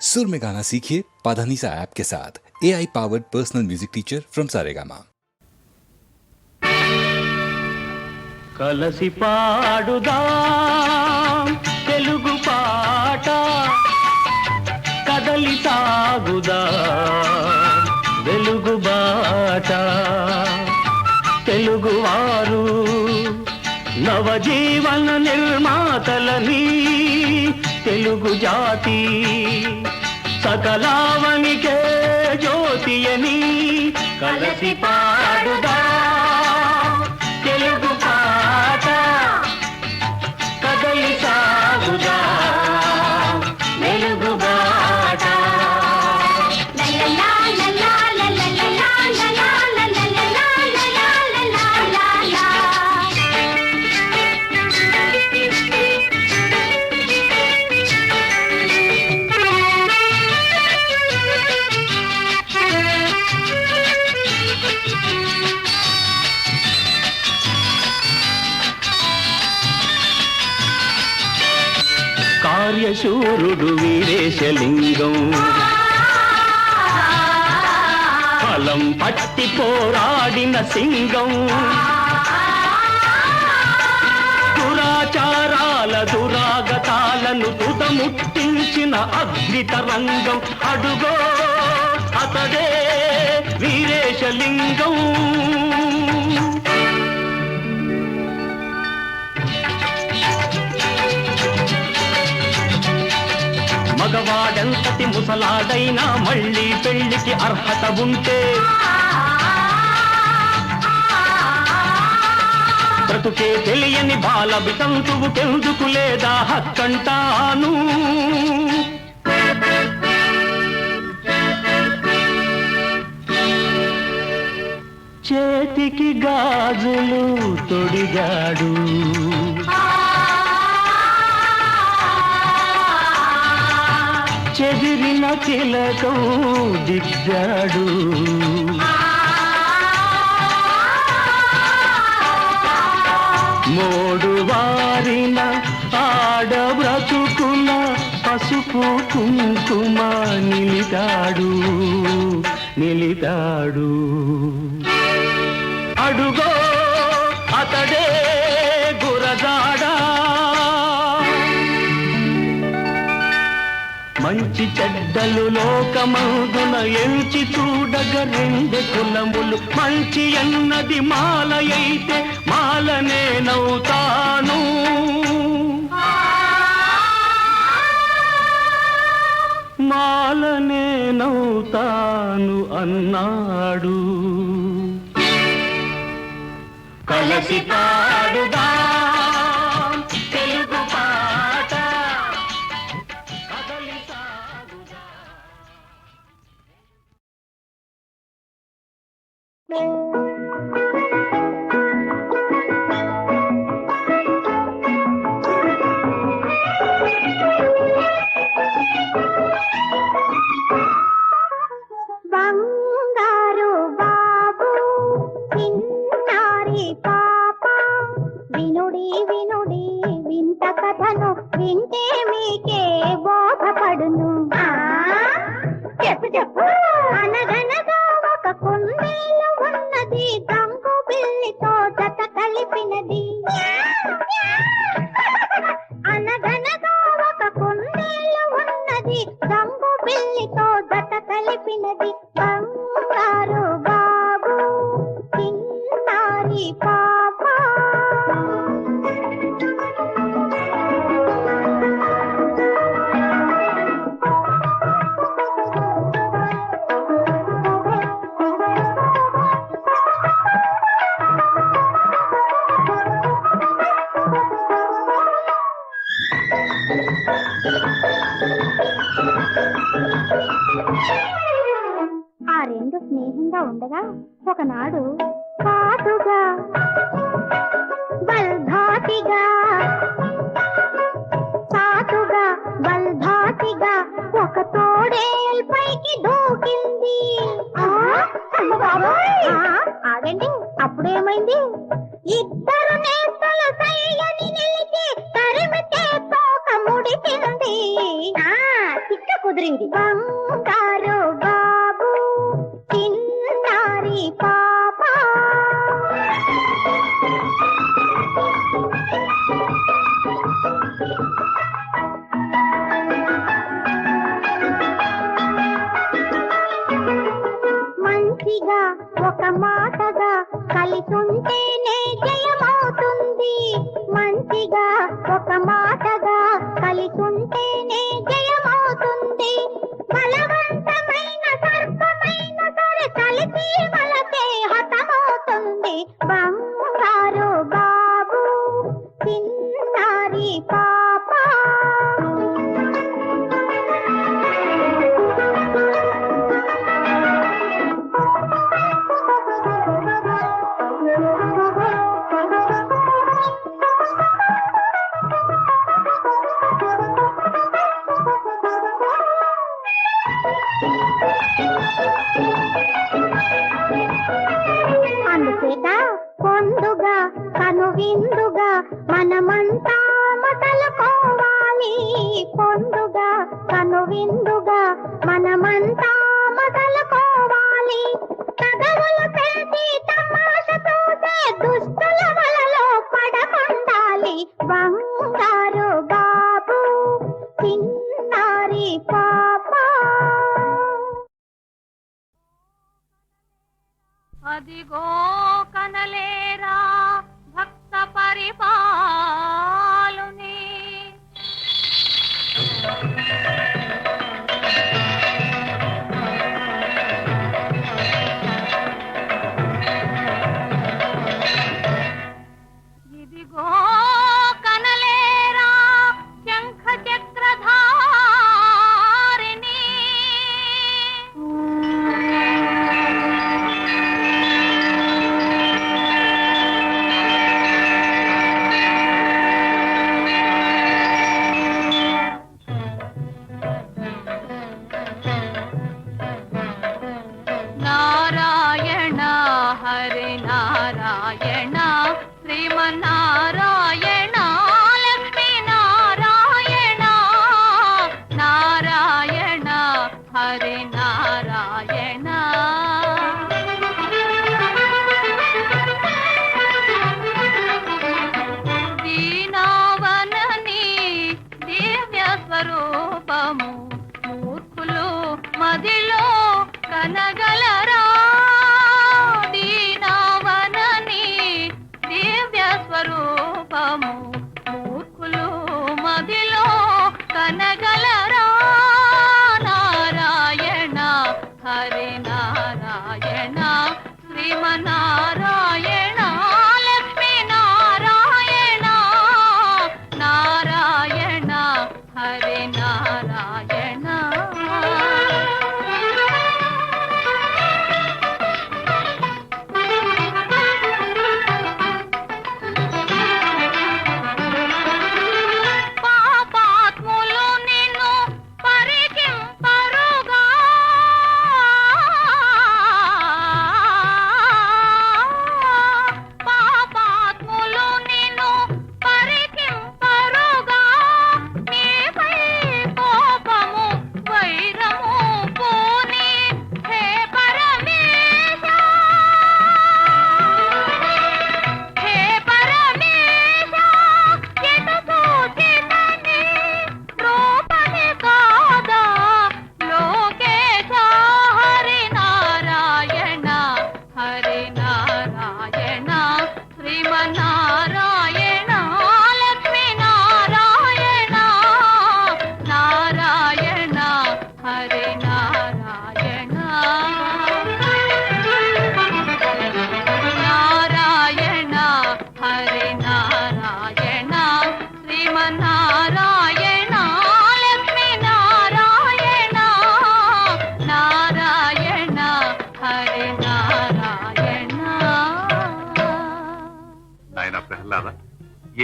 सुर में गाना सीखिए पाधानीसा ऐप के साथ A I powered personal music teacher from Saregama కలసి పాడుదాం తెలుగు పాట కదలి సాగుదాం వెలుగు బాట తెలుగువారు నవజీవన నిర్మాతలని తెలుగు జాతి. సకలావనికే జ్యోతియని కలసి పాడుదా లింగం. ఫలం పట్టి పోరాడిన సింగం. దురాచారాల దురాగతాలను తుదముట్టించిన అద్భుత రంగం అడుగో అతడే వీరేశలింగం. మగవాడెంతటి ముసలాడైనా మళ్ళీ పెళ్ళికి అర్హత ఉంటే బ్రతుకే తెలియని బాల వితంతువుకెందుకు లేదా హక్కంటాను? చేతికి గాజులు తొడిగాడు. చెదిరిన చిలకవు దిద్దాడు. మోడు వారిన ఆడ బ్రతుకున పసుపు కుంకుమ నిలితాడు నిలితాడు. అడుగో మంచి చెడ్డలు లోకమందున ఎంచి చూడగ రెండు కులములు. మంచి అన్నది మాల అయితే మాలనే నవ్వుతాను. మాలనే నవ్వుతాను అన్నాడు. కలసి పాడుదా ಹಾಡು Mama. అందుచేత కొందుగా కనువిందుగా మనమంతా మొదలుకోవాలి కొందుగా కనువిందుగా మనమంతా మొదలుకోవాలి తగవుల వలలో పడకుండాలి వంగ అదిగో కనలేరా భక్త పరిపాలుని. ఇదిగో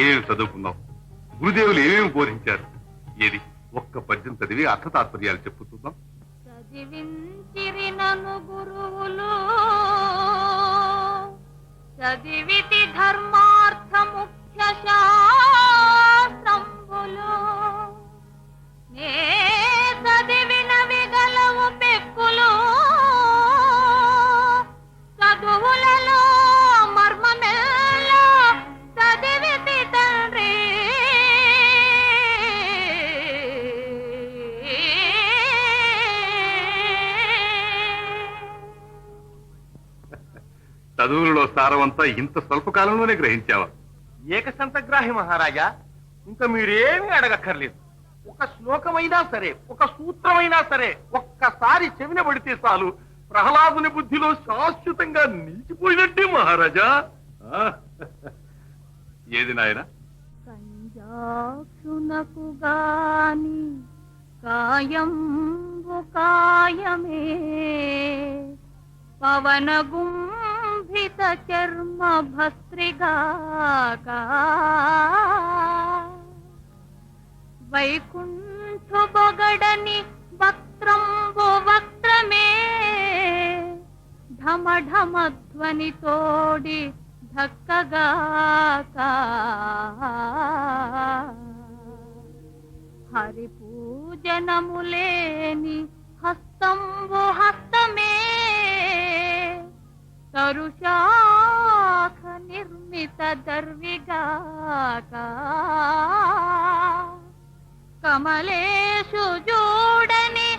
ఏమేమి చదువుకున్నాం గురుదేవులు ఏమేమి బోధించారు? ఏది? ఒక్క పద్యం చదివి అర్థ తాత్పర్యాలు చెప్పుతున్నాం చూద్దాం. చదివించిరినను గురువులు చదివితి ధర్మార్థ ముఖ్య శాస్త్రంబులు నే చదువులలో సారవంతా ఇంత స్వల్ప కాలంలోనే గ్రహించావా? ఏకసంతగ్రాహి మహారాజా ఇంకా మీరేమీ అడగక్కర్లేదు. ఒక శ్లోకమైనా సరే ఒక సూత్రమైనా సరే ఒక్కసారి చెవిన పడితే చాలు. ప్రహ్లాదుని బుద్ధిలో శాశ్వతంగా నిలిచిపోయినట్టే మహారాజా? ఏది నాయన? కంజాక్షునకు గాని కాయంబు కాయమే పవన గుంభిత చర్మ భస్త్రిగాక వైకుంఠు బొగడని వక్త్రంబు వక్త్రమే ఢమఢమ ధ్వని తోడి ధక్కగాక హరి పూజనములేని హస్తంబు హస్త తరుశాఖ నిర్మిత దర్విగాక కమలేషు జోడని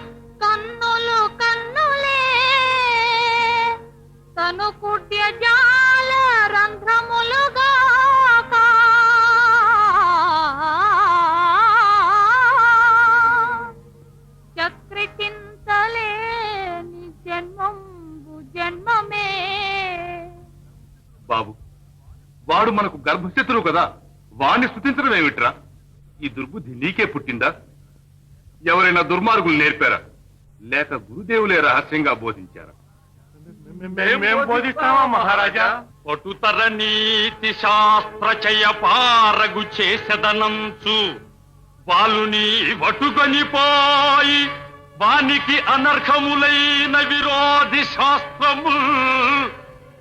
కన్నులు కన్నులే. తను కుట్య జాల రంధ్రములుగా వాడు మనకు గర్భశత్రువు కదా. వాణ్ణి స్థుతించడం ఏమిట్రా? ఈ దుర్బుద్ధి నీకే పుట్టిందా? ఎవరైనా దుర్మార్గులు నేర్పారా? లేక గురుదేవులే రహస్యంగా బోధించారా? మేము బోధిస్తామా మహారాజా? పటుతర నీతి శాస్త్రచయ పారగు చేసెదనంచు. బాలుని వటుగనిపాయి వానికి అనర్హములైన విరోధి శాస్త్రము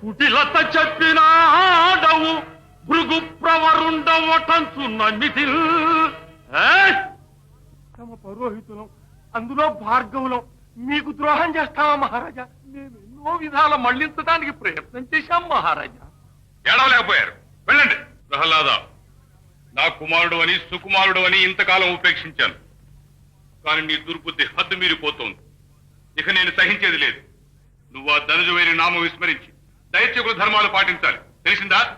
కుటిలత చెప్పినాడవు భృగు ప్రవరుండవటంచు నమితి తమ పౌరోహితులం అందులో భార్గవులం మీకు ద్రోహం చేస్తామా మహారాజా. మేము ఎన్నో విధాల మళ్ళించడానికి ప్రయత్నం చేశాం మహారాజా. ఏడవలేకపోయారు. వెళ్ళండి. ప్రహ్లాద నా కుమారుడు అని సుకుమారుడు అని ఇంతకాలం ఉపేక్షించాను. కానీ నీ దుర్బుద్ధి హద్దు మీరిపోతోంది. ఇక నేను సహించేది లేదు. నువ్వు ఆ ధనుజువైన నామం విస్మరించి దైత్యకుల ధర్మాలు పాటించాలి. తెలిసిందా?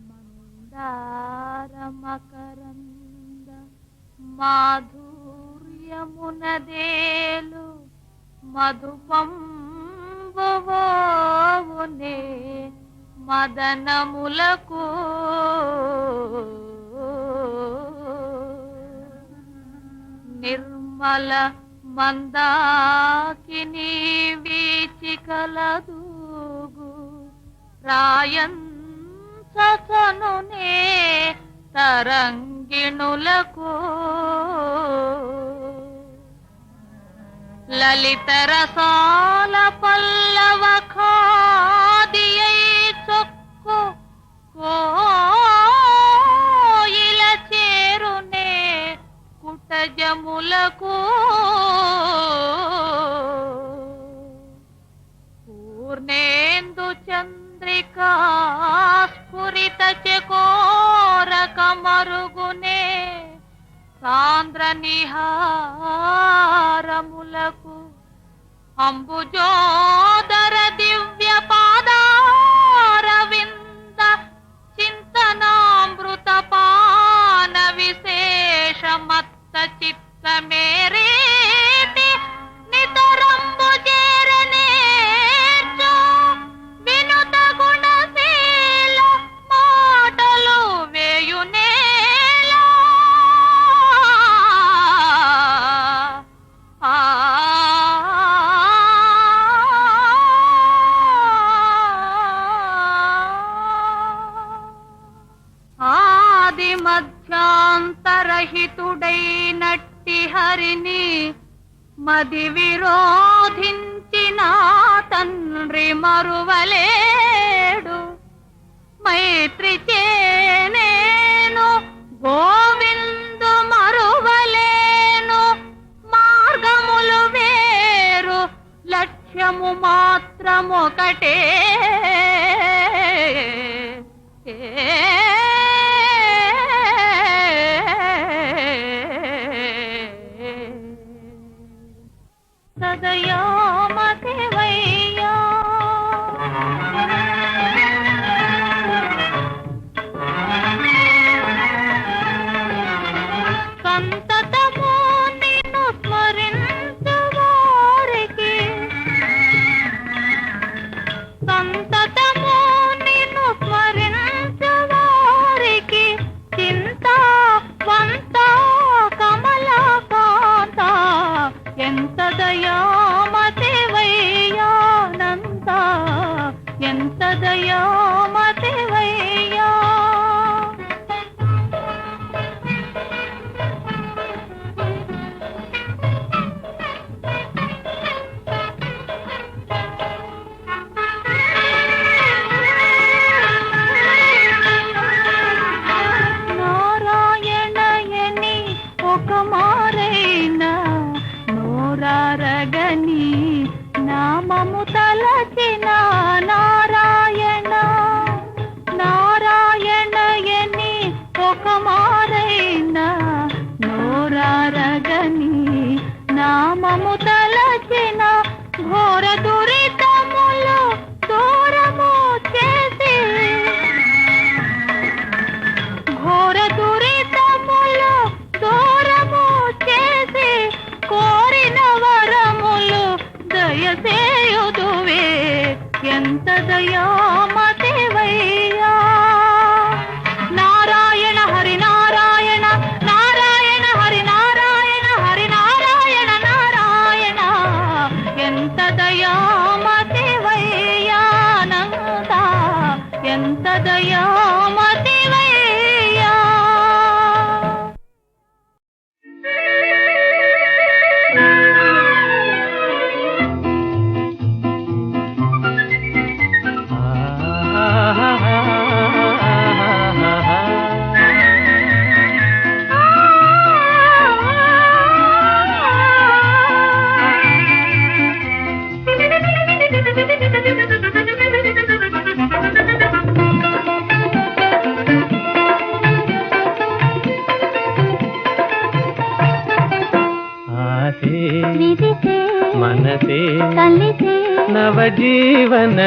మందారమకరంద మాధుర్యమునదేలు మధుపంబువోవునే మదనములకు. నిర్మల మందాకిని వీచికలదూగు రాయంచనునే తరంగిణులకు. లలిత రసాల పల్లవ ఖాదియై చొక్కు కోయిల చేరునే కుటజములకు. పూర్ణేందు చంద్ర చంద్రికా స్ఫురిత చకోరక మరుగునే సాంద్ర నిహారములకు అంబుజోదర దివ్య పాదారవింద చింతనామృత పాన విశేషమత్త చిత్త మేరే ఆది మధ్యాంతరహితుడైనట్టి హరిని మది విరోధించిన తండ్రి మరువలేడు. మైత్రి చేనేను గోవిందు మరువలేను. మార్గములు వేరు లక్ష్యము మాత్రమొకటే. 那又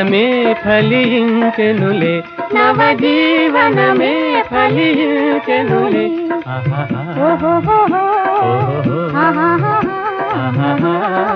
నవజీవనమే ఫలించెనులే. నవజీవనమే ఫలించెనులే. ఆహా ఆహా ఆహా ఆహా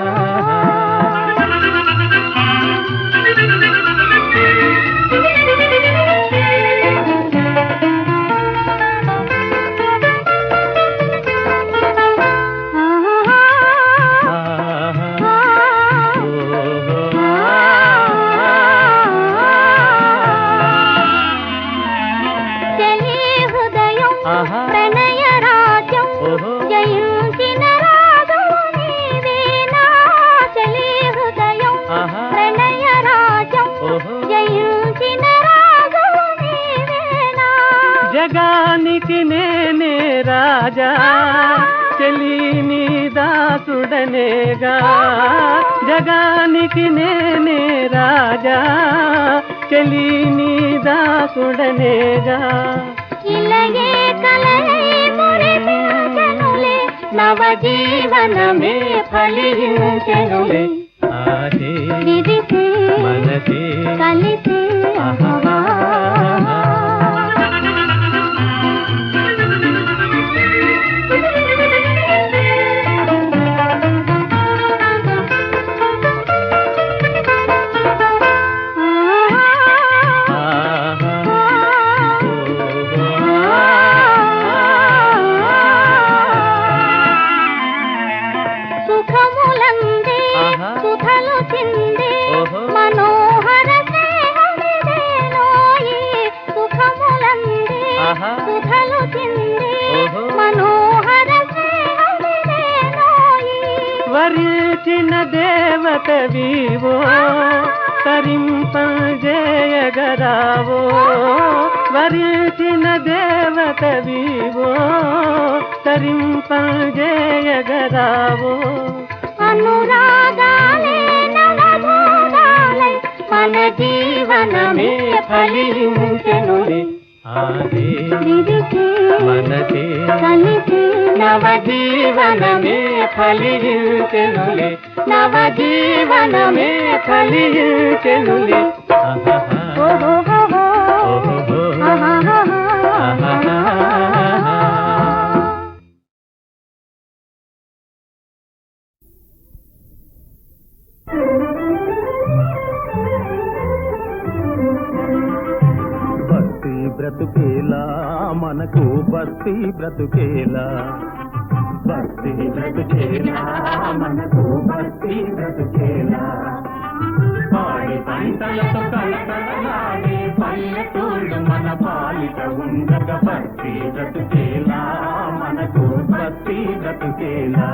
నవజీవనమే ఫలించెను. మనసే కలిసే బ్రతవీవో తరింపజేయగరావో వరించిన దేవతవీవో తరింపజేయగరావో అనురాగాలే మన జీవన జీవనమే ఫలించెనులే ఆదే మనదే కలిసే నవజీవనమే ఫలియుచెనులే నవజీవనమే ఫలియుచెనులే ఆహా బ్రతుకేలా? మనకు బస్తీ బ్రతుకేలా? భక్తి బ్రతుకేలా? మనకు భక్తి బ్రతుకేలా? మన పాలిట ఉండగ భక్తి బ్రతుకేలా? మనకు భక్తి బ్రతుకేలా?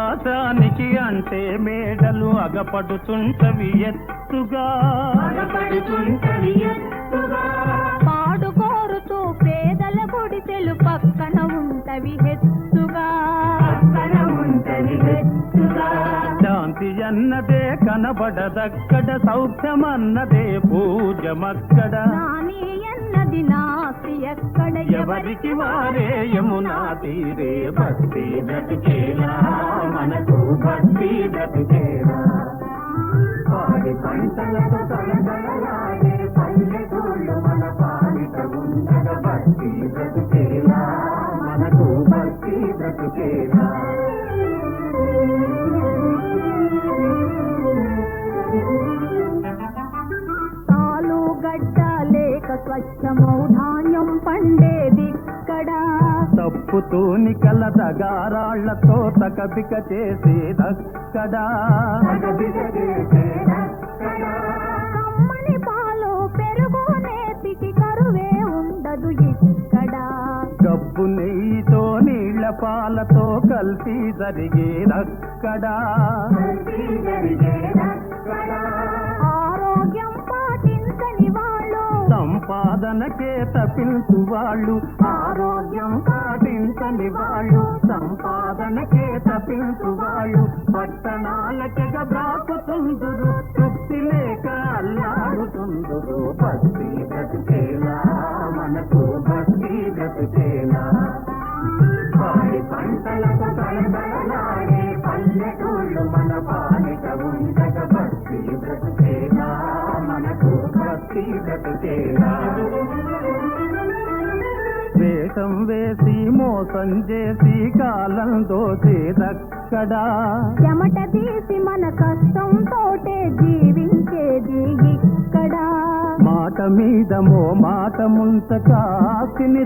ఆకాశానికి అంటే మేడలు అగపడుతుంటవి ఎత్తుగా. అగపడుతుంటవి ఎత్తుగా. పాడు కోరుతూ పేదల గుడిసెలు పక్కన ఉంటవి హెచ్చుగా శాంతి అన్నదే కనబడదక్కడ సౌఖ్యమన్నదే పూజమక్కడ నాని అన్నది నాస్తి ఎక్కడ ఎవరికి వారే యమునా తీరే భక్తి బ్రతికేలా మనకు భక్తి బ్రతికేలా పంటలతో కలగలలాడే తప్పుతూని కల దగారాళ్ళతో తకబిక చేసేదక్కడా కమ్మని పాలు పెరుగు కరువే ఉండదు ఇక్కడ. గబ్బు నెయ్యితో నీళ్ళ పాలతో కలిసి జరిగేదక్కడా ఆరోగ్యం సంపాదనకే తపించు వాళ్ళు ఆరోగ్యం పాటించని వాళ్ళు సంపాదనకే తపించు వాళ్ళు పట్టణాలకెగ బ్రాకుతుందురు తృప్తి లేక అల్లాడుతుందురు. భక్తి బ్రతికేలా మనకు భక్తి బ్రతికేలా. పంటలకు కలకలలాడే పల్లెటూళ్ళు మన పాలిట వేషం వేసి మోసం చేసి కాలం దోసేదక్కడా చెమట తీసి మన కష్టం తోటే జీవించేది ఇక్కడ? మాట మీద మో మాట ముంచక ఆస్తిని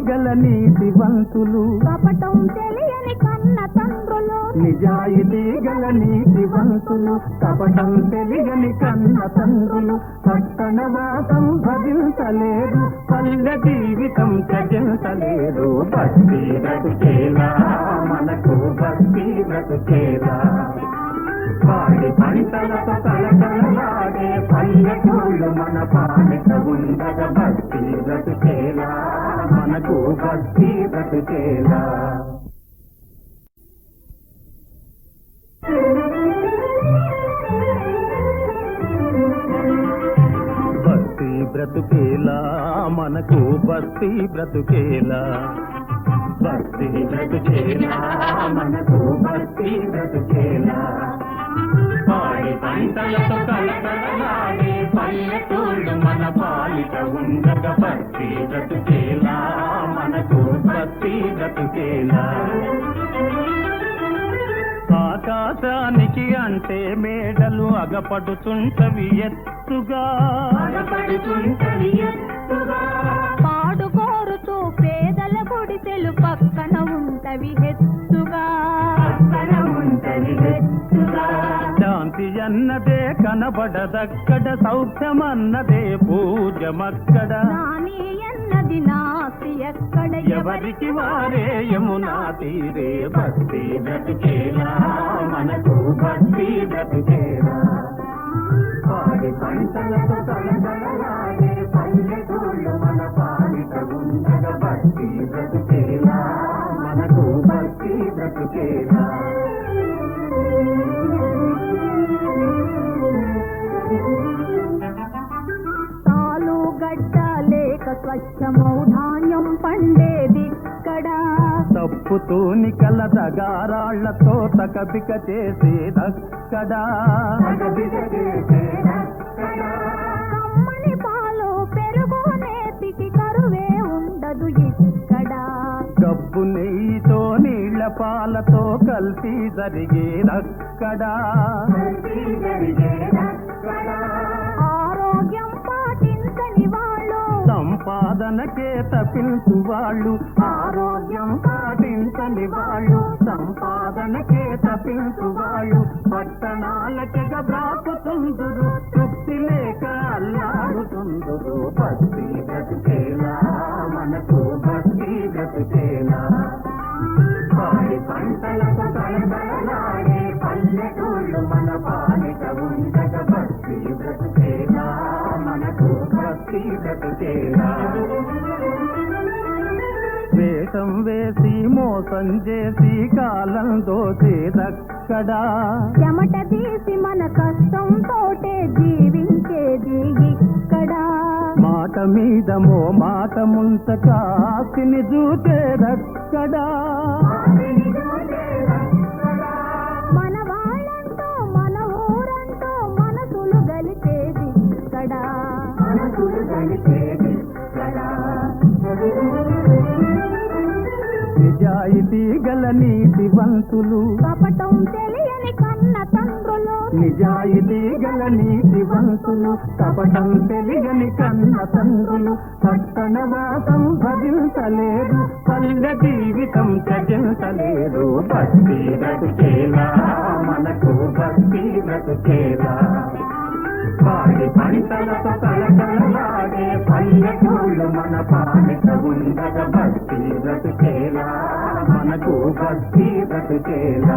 గల నీతివంతులు కపటం తెలియని కన్న తండ్రులు. నిజాయితీ గల నీతివంతులు కపటం తెలియని కన్న తండ్రులు. పట్టణ వాసం భజించలేదు. పల్లె జీవితం త్యజించలేదు. భక్తి బ్రతుకేలా మనకు భక్తి బ్రతుకేలా వాడి పంటలతో కలకలలాడే పల్లెటూళ్ళు మన పాలిట ఉండగా భక్తి బ్రతుకేలా మనకు భక్తి బ్రతుకేలా. భక్తి బ్రతుకేలా మనకు భక్తి బ్రతుకేలా. భక్తి బ్రతుకేలా మనకు భక్తి బ్రతుకేలా. పాడి పంటలతో కలకలలాడే పల్లెటూళ్ళు మన పాలిట ఉండక పత్తి బ్రతుకేలా మనకు పత్తి బ్రతుకేలా. ఆకాశానికి అంటే మేడలు అగపడుతుంటవి ఎత్తుగా. అగపడుతుంటవి ఎత్తుగా. కనబడదక్కడ సౌఖ్యమన్నదే పూజమక్కడ నాని అన్నది నాస్తి ఎక్కడ ఎవరికి వారే యమునా తీరే భక్తి బ్రతికేలా మనకు భక్తి బ్రతికేలా పాడి పంటలతో కలకలలాడే పల్లెటూళ్ళు మన పాలిట ఉండగా భక్తి బ్రతికేలా మనకు భక్తి బ్రతికేలా కాలమౌ ధాన్యం పండేదిక్కడ తప్పుతూని కల తగారాళ్ళతో తకబిక చేసేదక్కడా కమ్మని పెరుగు నేతికి కరువే ఉండదు ఇక్కడ. గబ్బు నెయ్యితో నీళ్ళ పాలతో కల్తీ జరిగేదక్కడా తనకే తప్పించు వాళ్ళు ఆరోగ్యం పాటించని వాళ్ళు సంపాదనకే తప్పించు వాళ్ళు పట్టణాలకి బ్రాకుతుందురు తృప్తి లేక అల్లాడుతుందురు. భక్తి బ్రతికేలా మనకు భక్తి బ్రతికేలా. పంటలకు కళకళలాడే పల్లెటూళ్ళు మన పాలిట ఉండక భక్తి బ్రతికేలా మనకు భక్తి బ్రతికేలా. వేషం వేసి మోసం చేసి కాలం దోచేదక్కడా చెమట తీసి మన కష్టం తోటే జీవించేది ఇక్కడ. మాట మీద మో మాట ముంచక ఆస్తిని చూచేదక్కడా. నిజాయితీ గల నీతివంతులు కపటం తెలియని కన్న తండ్రులు. నిజాయితీ గల నీతివంతులు కపటం తెలియని కన్న తండ్రులు. పట్టణ వాసం భజించలేరు పల్లె జీవితం త్యజించలేరు భక్తి బ్రతుకేలా? మనకు భక్తి బ్రతుకేలా? వాడి పంటలతో పల్లెటూళ్ళు మన పాలిట ఉండగ భక్తి బ్రతుకేలా? మనకు భక్తి బ్రతుకేలా